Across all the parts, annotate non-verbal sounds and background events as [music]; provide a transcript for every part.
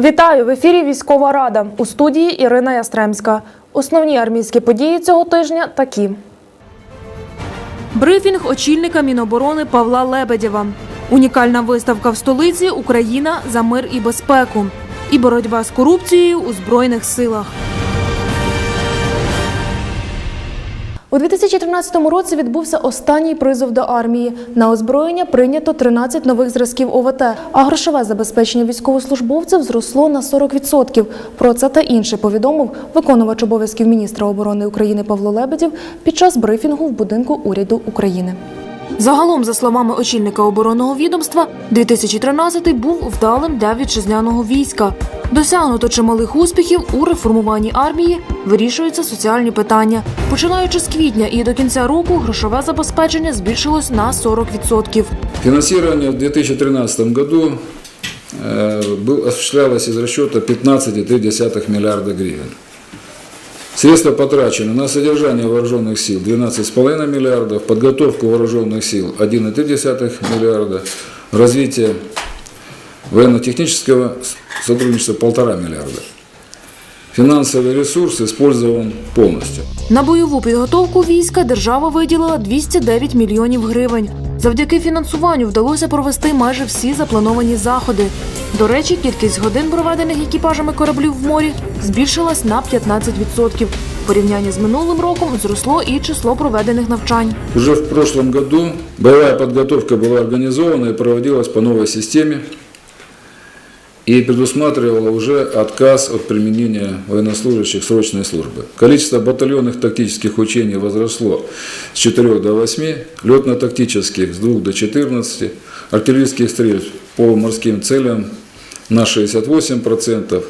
Вітаю в ефірі Військова Рада у студії Ірина Ястремська. Основні армійські події цього тижня такі. Брифінг очільника Міноборони Павла Лебедєва. Унікальна виставка в столиці Україна за мир і безпеку. І боротьба з корупцією у збройних силах. У 2013 році відбувся останній призов до армії. На озброєння прийнято 13 нових зразків ОВТ, а грошове забезпечення військовослужбовців зросло на 40%. Про це та інше повідомив виконувач обов'язків міністра оборони України Павло Лебедів під час брифінгу в будинку уряду України. Загалом, за словами очільника оборонного відомства, 2013 був вдалим для вітчизняного війська. Досягнуто чималих успіхів у реформуванні армії, вирішуються соціальні питання. Починаючи з квітня і до кінця року грошове забезпечення збільшилось на 40%. Финансирование в 2013 году э, был- осуществлялось из расчета 15,3 миллиарда гривен. Средства потрачены на содержание вооруженных сил 12,5 миллиардов, подготовку вооруженных сил 1,3 миллиарда, развитие военно-технического сотрудничества 1,5 миллиарда. Финансовый ресурс использован полностью. На бойову підготовку війська держава виділила 209 мільйонів гривень. Завдяки фінансуванню вдалося провести майже всі заплановані заходи. До речі, кількість годин, проведених екіпажами кораблів в морі, збільшилась на 15%. В порівнянні з минулим роком зросло і число проведених навчань. Уже в прошлом году боевая подготовка была организована и проводилась по новой системе и предусматривала уже отказ от применения военнослужащих срочной службы. Количество батальонных тактических учений возросло с 4 до 8, летно-тактических с 2 до 14, артиллерийских стрельб по морским целям на 68%,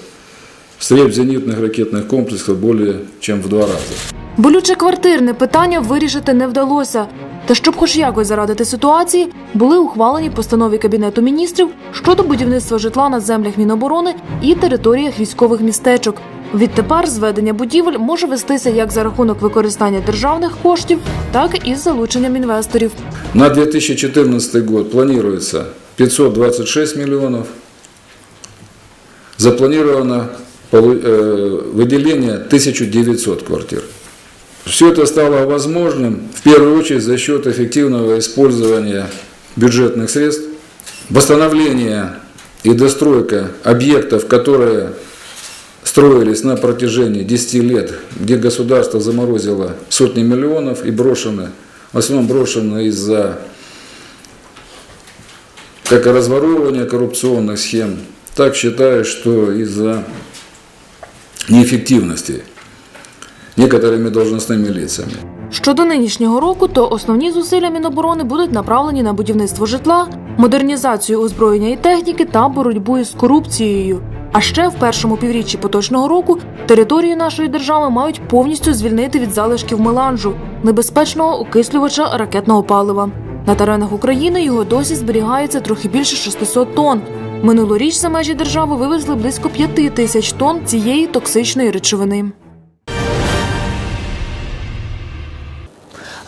стрельб зенитных ракетных комплексов более чем в два раза. Болюче квартирне питання вирішити не вдалося. Та щоб хоч якось зарадити ситуації, були ухвалені постанови Кабінету міністрів щодо будівництва житла на землях Міноборони і територіях військових містечок. Відтепер зведення будівель може вестися як за рахунок використання державних коштів, так і з залученням інвесторів. На 2014 год планируется 526 миллионов. Запланировано полу- э, выделение 1900 квартир. Все это стало возможным в первую очередь за счет эффективного использования бюджетных средств, восстановления и достройка объектов, которые строились на протяжении 10 лет, где государство заморозило сотни миллионов и брошены, в основном брошены из-за как разворовывания коррупционных схем, так считаю, что из-за неэффективности некоторыми должностными лицами. Щодо нинішнього року, то основні зусилля Міноборони будуть направлені на будівництво житла, модернізацію озброєння і техніки та боротьбу із корупцією. А ще в першому півріччі поточного року території нашої держави мають повністю звільнити від залишків меланжу, небезпечного окислювача ракетного палива. На теренах України його досі зберігається трохи більше 600 тонн. Минулоріч за межі держави вивезли близько 5 тисяч тонн цієї токсичної речовини.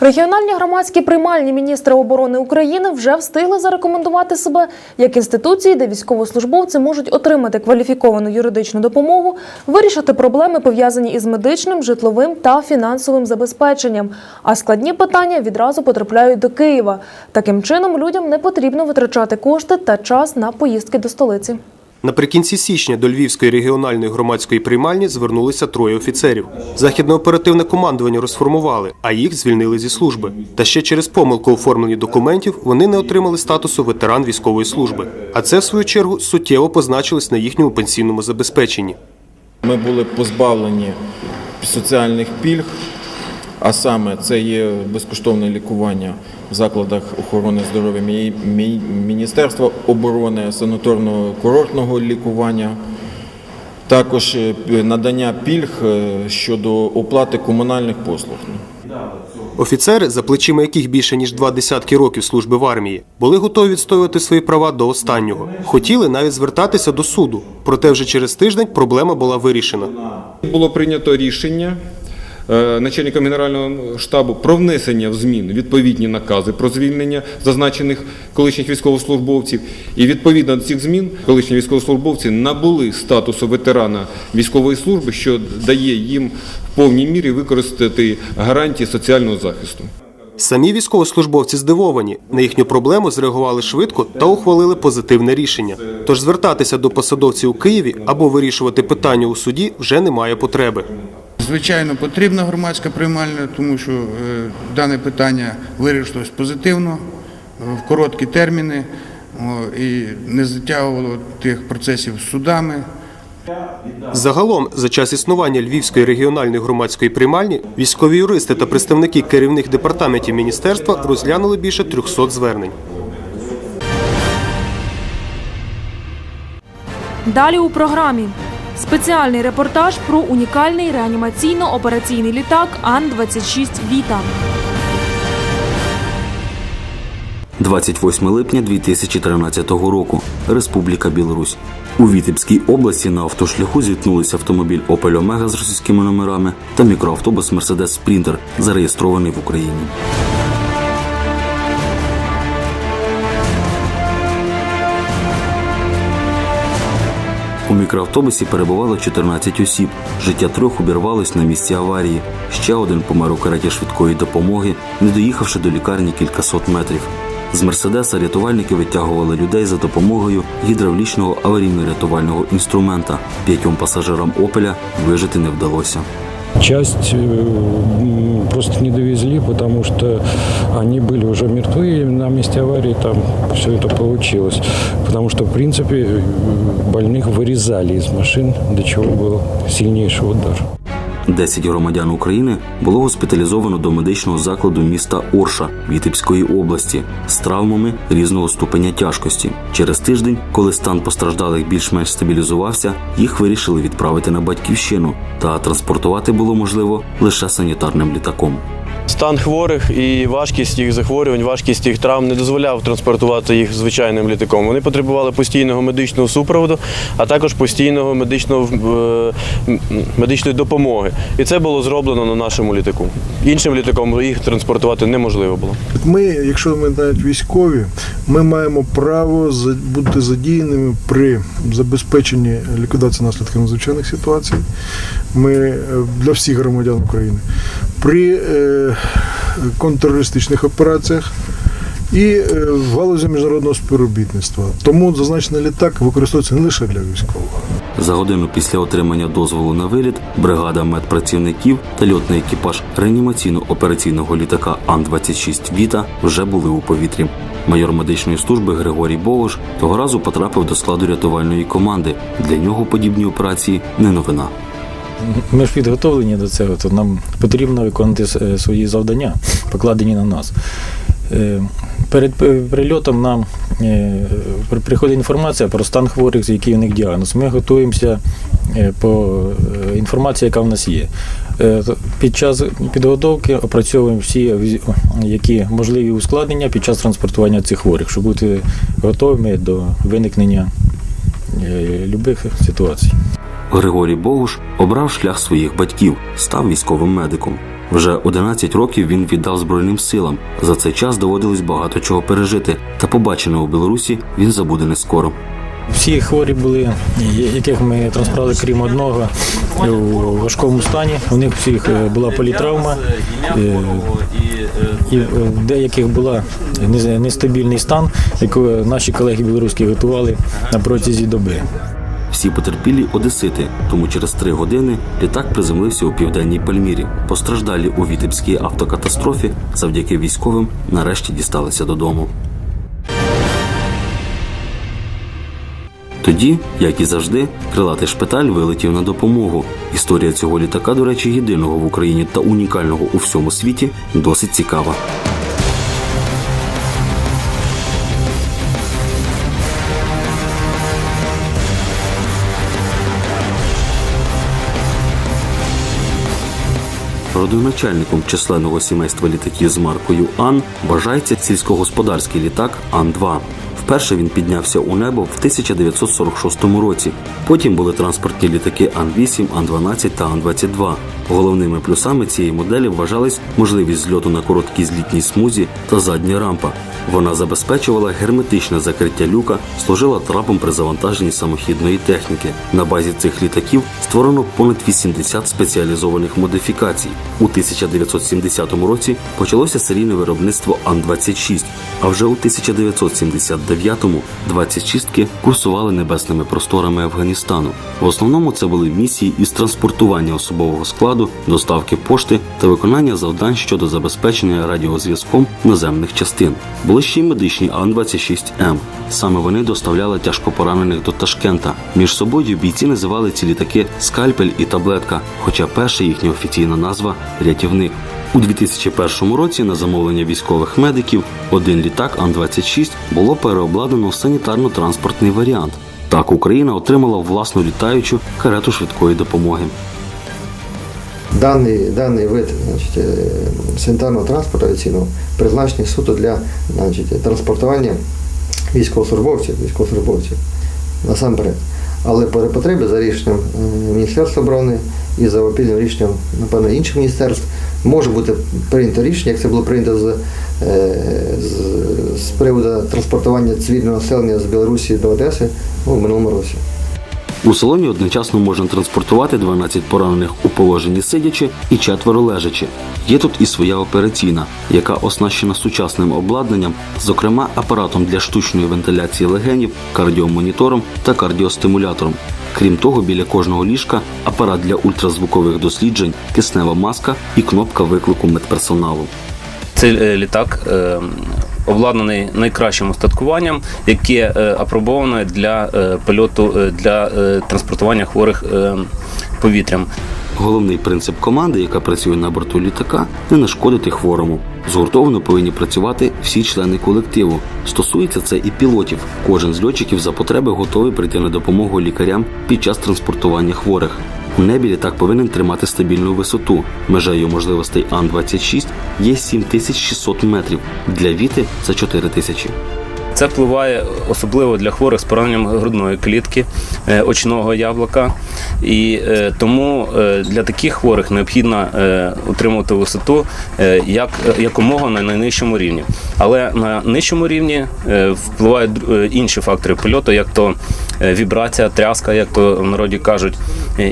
Регіональні громадські приймальні міністра оборони України вже встигли зарекомендувати себе як інституції, де військовослужбовці можуть отримати кваліфіковану юридичну допомогу, вирішити проблеми пов'язані із медичним, житловим та фінансовим забезпеченням. А складні питання відразу потрапляють до Києва. Таким чином людям не потрібно витрачати кошти та час на поїздки до столиці. Наприкінці січня до Львівської регіональної громадської приймальні звернулися троє офіцерів. Західне оперативне командування розформували, а їх звільнили зі служби. Та ще через помилку у оформленні документів вони не отримали статусу ветеран військової служби. А це, в свою чергу, суттєво позначилось на їхньому пенсійному забезпеченні. Ми були позбавлені соціальних пільг, а саме це є безкоштовне лікування в закладах охорони здоров'я Мі- Мі- Міністерства оборони, санаторно-курортного лікування. Також е, надання пільг е, щодо оплати комунальних послуг. Офіцери, за плечима яких більше ніж два десятки років служби в армії, були готові відстоювати свої права до останнього. Хотіли навіть звертатися до суду. Проте вже через тиждень проблема була вирішена. Було прийнято рішення начальником Генерального штабу про внесення в змін відповідні накази про звільнення зазначених колишніх військовослужбовців. І відповідно до цих змін колишні військовослужбовці набули статусу ветерана військової служби, що дає їм в повній мірі використати гарантії соціального захисту. Самі військовослужбовці здивовані. На їхню проблему зреагували швидко та ухвалили позитивне рішення. Тож звертатися до посадовців у Києві або вирішувати питання у суді вже немає потреби. Звичайно, потрібна громадська приймальня, тому що е, дане питання вирішилось позитивно, е, в короткі терміни і не затягувало тих процесів з судами. Загалом, за час існування Львівської регіональної громадської приймальні, військові юристи та представники керівних департаментів міністерства розглянули більше 300 звернень. Далі у програмі спеціальний репортаж про унікальний реанімаційно-операційний літак Ан-26 Віта. 28 липня 2013 року. Республіка Білорусь. У Вітебській області на автошляху зіткнулися автомобіль Opel Omega з російськими номерами та мікроавтобус Mercedes Sprinter, зареєстрований в Україні. У мікроавтобусі перебувало 14 осіб. Життя трьох обірвалось на місці аварії. Ще один помер у кареті швидкої допомоги, не доїхавши до лікарні кількасот метрів. З Мерседеса рятувальники витягували людей за допомогою гідравлічного аварійно-рятувального інструмента. П'ятьом пасажирам Опеля вижити не вдалося. Часть м, просто не довезли, потому что они были уже мертвы, и на месте аварии там все это получилось. Потому что, в принципе, э, больных вырезали из машин, до чего был сильнейший удар. 10 громадян України було госпіталізовано до медичного закладу міста Орша Вітебської області з травмами різного ступеня тяжкості. Через тиждень, коли стан постраждалих більш-менш стабілізувався, їх вирішили відправити на батьківщину та транспортувати було можливо лише санітарним літаком. Стан хворих і важкість їх захворювань, важкість їх травм не дозволяв транспортувати їх звичайним літаком. Вони потребували постійного медичного супроводу, а також постійного медичного е, медичної допомоги. І це було зроблено на нашому літаку. Іншим літаком їх транспортувати неможливо було. Ми, якщо ми навіть військові, ми маємо право бути задіяними при забезпеченні ліквідації наслідків надзвичайних ситуацій. Ми е, для всіх громадян України при е, контртерористичних операціях. І е, в галузі міжнародного співробітництва. Тому зазначений літак використовується не лише для військового. За годину після отримання дозволу на виліт бригада медпрацівників та льотний екіпаж реанімаційно-операційного літака Ан-26 Віта вже були у повітрі. Майор медичної служби Григорій Богош того разу потрапив до складу рятувальної команди. Для нього подібні операції не новина. Ми ж підготовлені до цього, то нам потрібно виконувати е, свої завдання, покладені на нас. Е, Перед е, прильотом нам приходить інформація про стан хворих, який у них діагноз. Ми готуємося по інформації, яка в нас є. Під час підготовки опрацьовуємо всі які можливі ускладнення під час транспортування цих хворих, щоб бути готовими до виникнення любих ситуацій. Григорій Богуш обрав шлях своїх батьків, став військовим медиком. Вже 11 років він віддав Збройним силам. За цей час доводилось багато чого пережити, та побачене у Білорусі він забуде не скоро. Всі хворі були, яких ми транспортували, крім одного, у важкому стані. У них всіх е, була політравма, е, і е, в деяких була нестабільний стан, яку наші колеги білоруські готували на протязі доби. Всі потерпілі одесити, тому через три години літак приземлився у південній Пальмірі. Постраждалі у Вітебській автокатастрофі завдяки військовим нарешті дісталися додому. Тоді, як і завжди, крилатий шпиталь вилетів на допомогу. Історія цього літака, до речі, єдиного в Україні та унікального у всьому світі, досить цікава. Родоначальником численного сімейства літаків з маркою Ан вважається сільськогосподарський літак Ан-2. Вперше він піднявся у небо в 1946 році. Потім були транспортні літаки Ан-8, Ан-12 та Ан-22. Головними плюсами цієї моделі вважались можливість зльоту на короткій злітній смузі та задня рампа. Вона забезпечувала герметичне закриття люка, служила трапом при завантаженні самохідної техніки. На базі цих літаків створено понад 80 спеціалізованих модифікацій. У 1970 році почалося серійне виробництво Ан-26, а вже у 1979-му 26-ки курсували небесними просторами Афганістану. В основному це були місії із транспортування особового складу, доставки пошти та виконання завдань щодо забезпечення радіозв'язком наземних частин. Були ще й медичні Ан-26М. Саме вони доставляли тяжкопоранених до Ташкента. Між собою бійці називали ці літаки скальпель і таблетка, хоча перша їхня офіційна назва рятівник. У 2001 році на замовлення військових медиків один літак Ан-26 було переобладнано в санітарно-транспортний варіант. Так Україна отримала власну літаючу карету швидкої допомоги. Даний, даний вид значить, е, санітарного транспорту авіаційного призначений суто для значить, транспортування військовослужбовців, військовослужбовців насамперед. Але по потребі за рішенням е, Міністерства оборони і за опільним рішенням, напевно, інших міністерств може бути прийнято рішення, як це було прийнято з, е, з, з приводу транспортування цивільного населення з Білорусі до Одеси ну, в минулому році. У салоні одночасно можна транспортувати 12 поранених у положенні сидячи і четверо лежачи. Є тут і своя операційна, яка оснащена сучасним обладнанням, зокрема апаратом для штучної вентиляції легенів, кардіомонітором та кардіостимулятором. Крім того, біля кожного ліжка апарат для ультразвукових досліджень, киснева маска і кнопка виклику медперсоналу. Цей е, літак е, обладнаний найкращим устаткуванням, яке е, апробоване для польоту для транспортування хворих повітрям. Головний принцип команди, яка працює на борту літака, не нашкодити хворому. Згуртовано повинні працювати всі члени колективу. Стосується це і пілотів. Кожен з льотчиків за потреби готовий прийти на допомогу лікарям під час транспортування хворих. У небі літак повинен тримати стабільну висоту. Межею можливостей Ан-26 є 7600 метрів. Для Віти це 4000. Це впливає особливо для хворих з пораненням грудної клітки, е, очного яблука. І е, тому е, для таких хворих необхідно утримувати висоту як, якомога на найнижчому рівні. Але на нижчому рівні впливають інші фактори польоту, як то вібрація, тряска, як то в народі кажуть.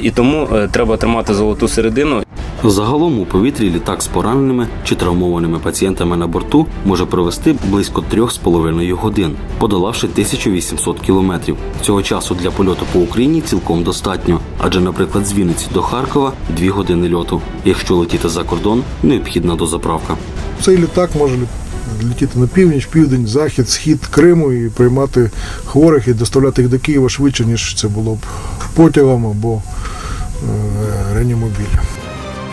І тому треба тримати золоту середину. Загалом у повітрі літак з пораненими чи травмованими пацієнтами на борту може провести близько 3,5 годин, подолавши 1800 кілометрів. Цього часу для польоту по Україні цілком достатньо, адже, наприклад, з Вінниці до Харкова 2 години льоту. Якщо летіти за кордон, необхідна дозаправка. Цей літак може лі- летіти на північ, південь, захід, схід Криму і приймати хворих і доставляти їх до Києва швидше, ніж це було б потягом або е, реанімобілем.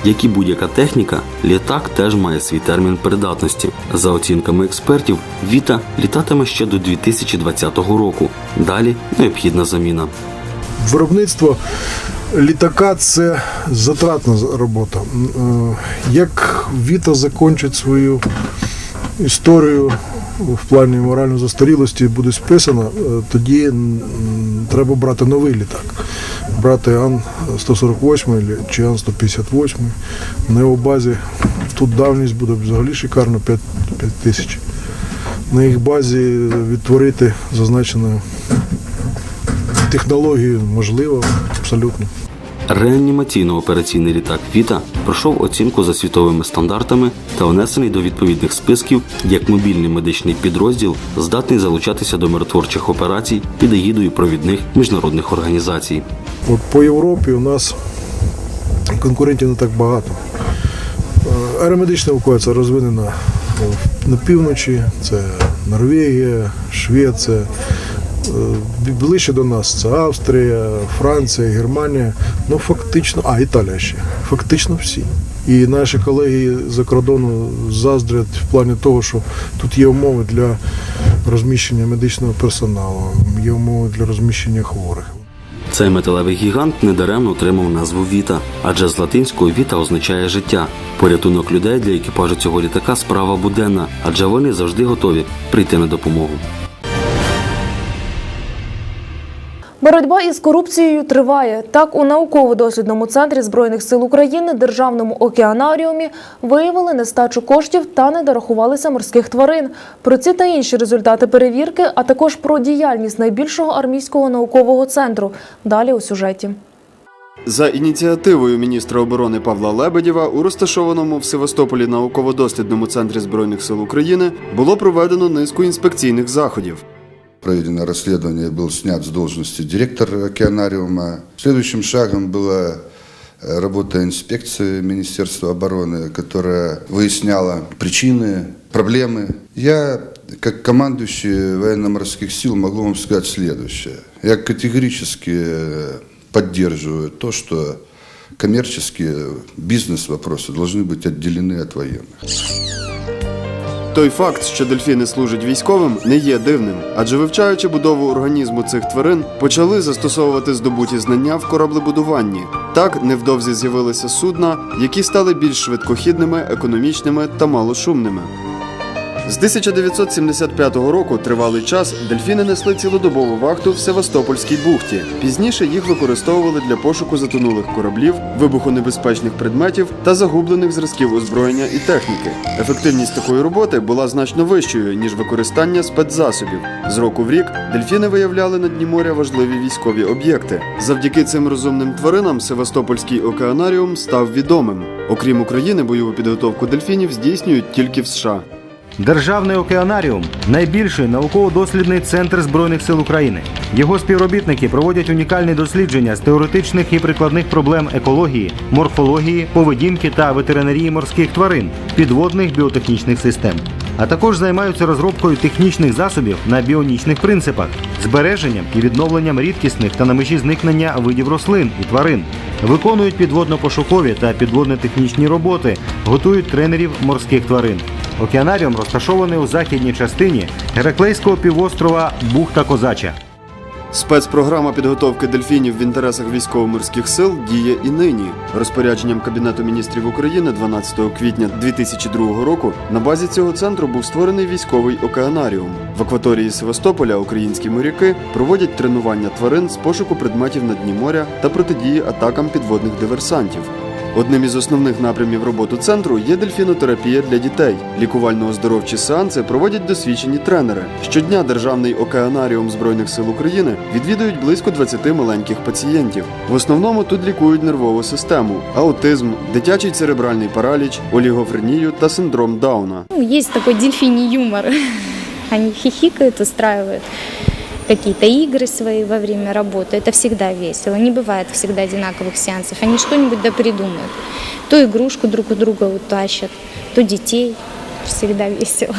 Як і будь-яка техніка, літак теж має свій термін придатності. За оцінками експертів, Віта літатиме ще до 2020 року. Далі необхідна заміна. Виробництво літака це затратна робота. Е, Як Віта закінчить свою історію в плані моральної застарілості буде списана, е, тоді треба брати новий літак. Брати Ан-148 чи Ан-158 на його базі. Тут давність буде взагалі шикарно 5, 5 тисяч. На їх базі відтворити зазначену технологію можливо абсолютно. Реанімаційно-операційний літак Віта пройшов оцінку за світовими стандартами та внесений до відповідних списків як мобільний медичний підрозділ, здатний залучатися до миротворчих операцій під егідою провідних міжнародних організацій. От по Європі у нас конкурентів не так багато. Е, Аеромедична евакуація розвинена на півночі, це Норвегія, Швеція. Е, Ближче до нас це Австрія, Франція, Германія. Ну фактично, а Італія ще. Фактично всі. І наші колеги за кордону заздрять в плані того, що тут є умови для розміщення медичного персоналу, є умови для розміщення хворих. Цей металевий гігант недаремно отримав назву Віта, адже з латинського Віта означає життя. Порятунок людей для екіпажу цього літака справа буденна, адже вони завжди готові прийти на допомогу. Боротьба із корупцією триває. Так, у науково-дослідному центрі Збройних сил України Державному океанаріумі виявили нестачу коштів та не дорахувалися морських тварин. Про ці та інші результати перевірки, а також про діяльність найбільшого армійського наукового центру. Далі у сюжеті. За ініціативою міністра оборони Павла Лебедєва у розташованому в Севастополі науково-дослідному центрі Збройних сил України було проведено низку інспекційних заходів. Проведено расследование, был снят с должности директор океанариума. Следующим шагом была э, работа инспекции Министерства обороны, которая выясняла причины, проблемы. Я, как командующий военно-морских сил, могу вам сказать следующее. Я категорически э, поддерживаю то, что коммерческие бизнес-вопросы должны быть отделены от военных. Той факт, що дельфіни служать військовим, не є дивним, адже вивчаючи будову організму цих тварин, почали застосовувати здобуті знання в кораблебудуванні. Так невдовзі з'явилися судна, які стали більш швидкохідними, економічними та малошумними. З 1975 року тривалий час дельфіни несли цілодобову вахту в Севастопольській бухті. Пізніше їх використовували для пошуку затонулих кораблів, вибухонебезпечних предметів та загублених зразків озброєння і техніки. Ефективність такої роботи була значно вищою ніж використання спецзасобів. З року в рік дельфіни виявляли на дні моря важливі військові об'єкти. Завдяки цим розумним тваринам Севастопольський океанаріум став відомим. Окрім України, бойову підготовку дельфінів здійснюють тільки в США. Державний океанаріум найбільший науково-дослідний центр Збройних сил України. Його співробітники проводять унікальні дослідження з теоретичних і прикладних проблем екології, морфології, поведінки та ветеринарії морських тварин, підводних біотехнічних систем. А також займаються розробкою технічних засобів на біонічних принципах, збереженням і відновленням рідкісних та на межі зникнення видів рослин і тварин, виконують підводно-пошукові та підводно-технічні роботи, готують тренерів морських тварин. Океанаріум розташований у західній частині Гераклейського півострова Бухта Козача. Спецпрограма підготовки дельфінів в інтересах військово-морських сил діє і нині. Розпорядженням Кабінету міністрів України 12 квітня 2002 року на базі цього центру був створений військовий океанаріум. В акваторії Севастополя українські моряки проводять тренування тварин з пошуку предметів на дні моря та протидії атакам підводних диверсантів. Одним із основних напрямів роботи центру є дельфінотерапія для дітей. Лікувально-оздоровчі сеанси проводять досвідчені тренери. Щодня Державний океанаріум Збройних сил України відвідують близько 20 маленьких пацієнтів. В основному тут лікують нервову систему, аутизм, дитячий церебральний параліч, олігофренію та синдром Дауна. Ну, Есть такой дельфиний юмор. [laughs] Они хихикают, устраивают какие-то игры свои во время работы. Это всегда весело. Не бывает всегда одинаковых сеансов. Они что-нибудь да придумают. То игрушку друг у друга утащат, то детей. Всегда весело.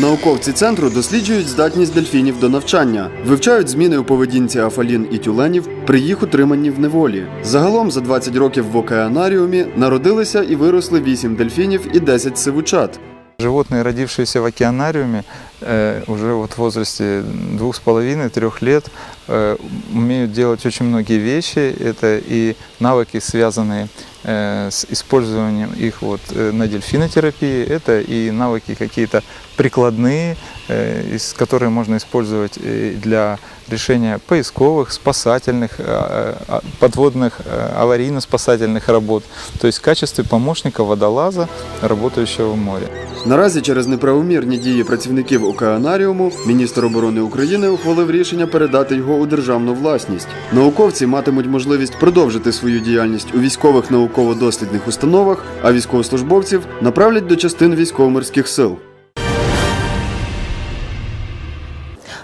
Науковці центру досліджують здатність дельфінів до навчання, вивчають зміни у поведінці афалін і тюленів при їх утриманні в неволі. Загалом за 20 років в океанаріумі народилися і виросли 8 дельфінів і 10 сивучат. Животные, родившиеся в океанариуме, э, уже вот в возрасте двух с половиной, трех лет, э, умеют делать очень многие вещи. Это и навыки, связанные э, с использованием их вот э, на дельфинотерапии, это и навыки какие-то прикладные, э, из- которые можно использовать э, для решения поисковых, спасательных, э, э, подводных, э, аварийно-спасательных работ, то есть в качестве помощника водолаза, работающего в море. Наразі через неправомірні дії працівників океанаріуму міністр оборони України ухвалив рішення передати його у державну власність. Науковці матимуть можливість продовжити свою діяльність у військових науково-дослідних установах, а військовослужбовців направлять до частин військово-морських сил.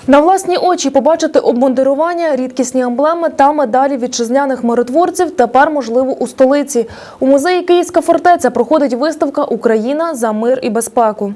На власні очі побачити обмундирування, рідкісні емблеми та медалі вітчизняних миротворців тепер можливо у столиці. У музеї Київська фортеця проходить виставка Україна за мир і безпеку.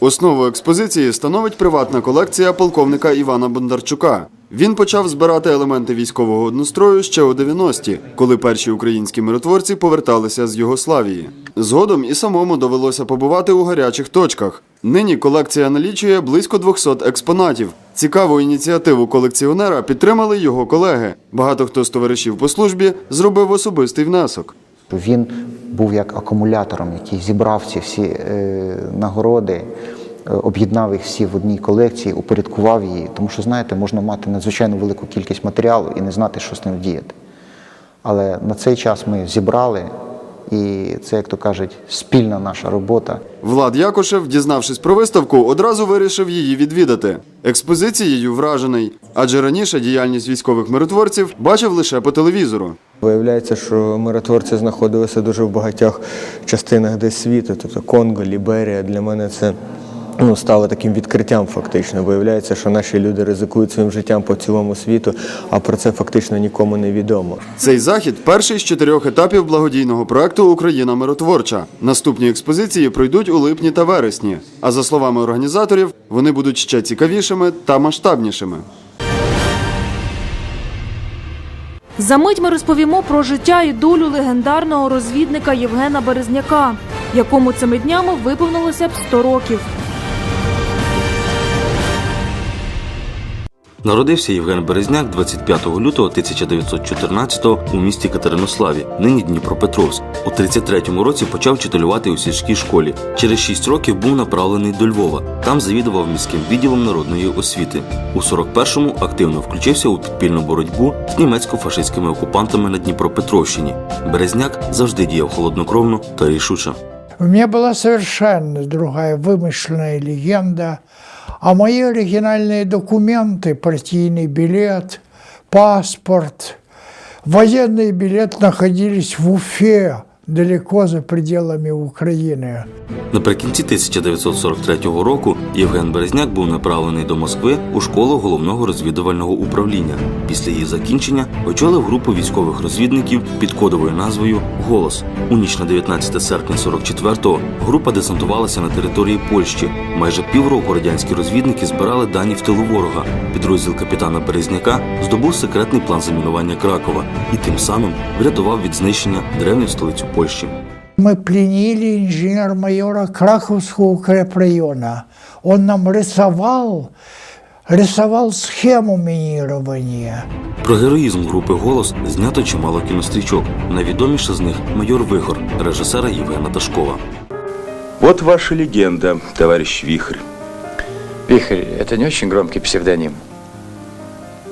Основу експозиції становить приватна колекція полковника Івана Бондарчука. Він почав збирати елементи військового однострою ще у 90-ті, коли перші українські миротворці поверталися з Югославії. Згодом і самому довелося побувати у гарячих точках. Нині колекція налічує близько 200 експонатів. Цікаву ініціативу колекціонера підтримали його колеги. Багато хто з товаришів по службі зробив особистий внесок. Він був як акумулятором, який зібрав ці всі е, нагороди об'єднав їх всі в одній колекції, упорядкував її. Тому що, знаєте, можна мати надзвичайно велику кількість матеріалу і не знати, що з ним діяти. Але на цей час ми зібрали, і це, як то кажуть, спільна наша робота. Влад Якушев, дізнавшись про виставку, одразу вирішив її відвідати. Експозицією вражений, адже раніше діяльність військових миротворців бачив лише по телевізору. Виявляється, що миротворці знаходилися дуже в багатьох частинах десь світу, тобто Конго, Ліберія. Для мене це ну, стало таким відкриттям фактично. Виявляється, що наші люди ризикують своїм життям по цілому світу, а про це фактично нікому не відомо. Цей захід перший з чотирьох етапів благодійного проекту Україна миротворча. Наступні експозиції пройдуть у липні та вересні. А за словами організаторів, вони будуть ще цікавішими та масштабнішими. За мить ми розповімо про життя і долю легендарного розвідника Євгена Березняка, якому цими днями виповнилося б 100 років. Народився Євген Березняк 25 лютого 1914 у місті Катеринославі, нині Дніпропетровськ. У 33-му році почав вчителювати у сільській школі. Через 6 років був направлений до Львова. Там завідував міським відділом народної освіти. У 41-му активно включився у підпільну боротьбу з німецько-фашистськими окупантами на Дніпропетровщині. Березняк завжди діяв холоднокровно та рішуче. У меня была совершенно другая вымышленная легенда, а мои оригинальные документы, партийный билет, паспорт, военный билет находились в Уфе, далеко за пределами Украины. Наприкінці 1943 року Євген Березняк був направлений до Москви у школу головного розвідувального управління. Після її закінчення очолив групу військових розвідників під кодовою назвою Голос. У ніч на 19 серпня 44-го група десантувалася на території Польщі. Майже півроку радянські розвідники збирали дані в тилу ворога. Підрозділ капітана Березняка здобув секретний план замінування Кракова і тим самим врятував від знищення древню столицю Польщі. Мы пленили инженер-майора Краковского укрепрайона. Он нам рисовал, рисовал схему минирования. Про героїзм групи Голос знято чимало кінострічок. Найвідоміше з них майор Вихор режисера Євгена Ташкова. Вот ваша легенда, товарищ Вихрь. Вихрь – это не очень громкий псевдоним.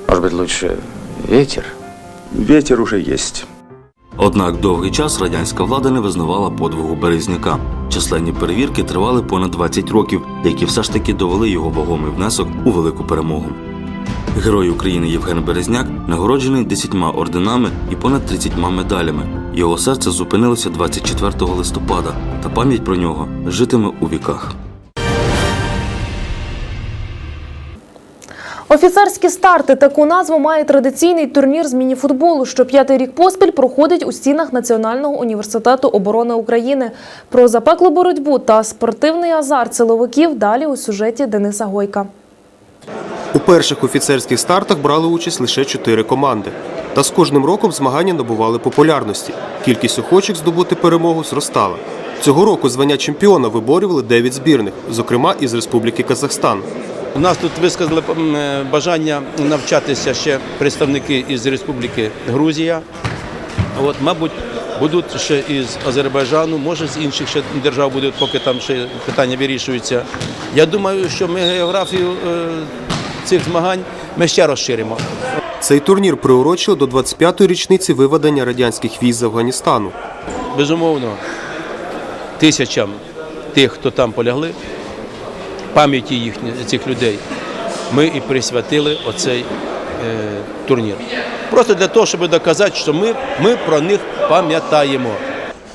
Может быть, лучше ветер? Ветер уже есть. Однак довгий час радянська влада не визнавала подвигу Березняка. Численні перевірки тривали понад 20 років, які все ж таки довели його вагомий внесок у велику перемогу. Герой України Євген Березняк нагороджений 10 орденами і понад 30 медалями. Його серце зупинилося 24 листопада, та пам'ять про нього житиме у віках. Офіцерські старти таку назву має традиційний турнір з мініфутболу, що п'ятий рік поспіль проходить у стінах Національного університету оборони України. Про запеклу боротьбу та спортивний азарт силовиків далі у сюжеті Дениса Гойка. У перших офіцерських стартах брали участь лише чотири команди. Та з кожним роком змагання набували популярності. Кількість охочих здобути перемогу зростала. Цього року звання чемпіона виборювали 9 збірних, зокрема із Республіки Казахстан. У нас тут висказали е, бажання навчатися ще представники із Республіки Грузія. От, мабуть, будуть ще із Азербайджану, може з інших ще держав будуть, поки там ще питання вирішуються. Я думаю, що ми географію е, цих змагань ми ще розширимо. Цей турнір приурочили до 25-ї річниці виведення радянських військ з Афганістану. Безумовно, тисячам тих, хто там полягли, пам'яті їхніх цих людей, ми і присвятили оцей е, турнір. Просто для того, щоб доказати, що ми, ми про них пам'ятаємо.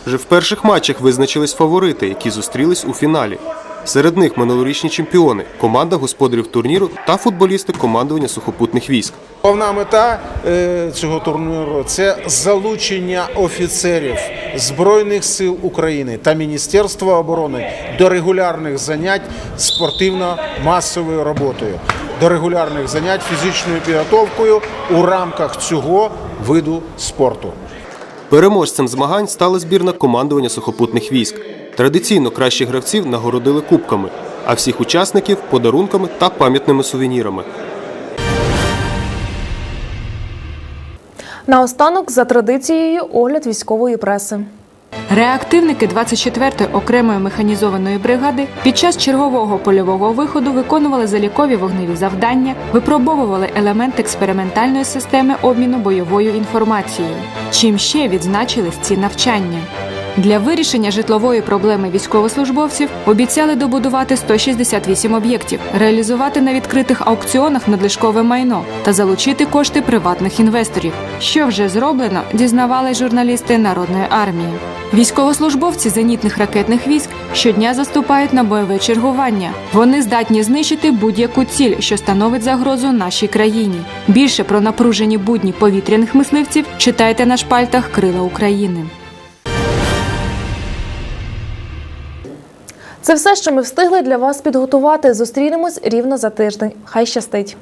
Вже в перших матчах визначились фаворити, які зустрілись у фіналі. Серед них минулорічні чемпіони, команда господарів турніру та футболісти командування сухопутних військ. Головна мета е, цього турніру це залучення офіцерів Збройних сил України та Міністерства оборони до регулярних занять спортивно-масовою роботою, до регулярних занять фізичною підготовкою у рамках цього виду спорту. Переможцем змагань стала збірна командування сухопутних військ. Традиційно кращих гравців нагородили кубками, а всіх учасників подарунками та пам'ятними сувенірами. Наостанок, за традицією, огляд військової преси. Реактивники 24-ї окремої механізованої бригади під час чергового польового виходу виконували залікові вогневі завдання, випробовували елемент експериментальної системи обміну бойовою інформацією. Чим ще відзначились ці навчання? Для вирішення житлової проблеми військовослужбовців обіцяли добудувати 168 об'єктів, реалізувати на відкритих аукціонах надлишкове майно та залучити кошти приватних інвесторів. Що вже зроблено, дізнавали журналісти народної армії. Військовослужбовці зенітних ракетних військ щодня заступають на бойове чергування. Вони здатні знищити будь-яку ціль, що становить загрозу нашій країні. Більше про напружені будні повітряних мисливців читайте на шпальтах Крила України. Це все, що ми встигли для вас підготувати. Зустрінемось рівно за тиждень. Хай щастить!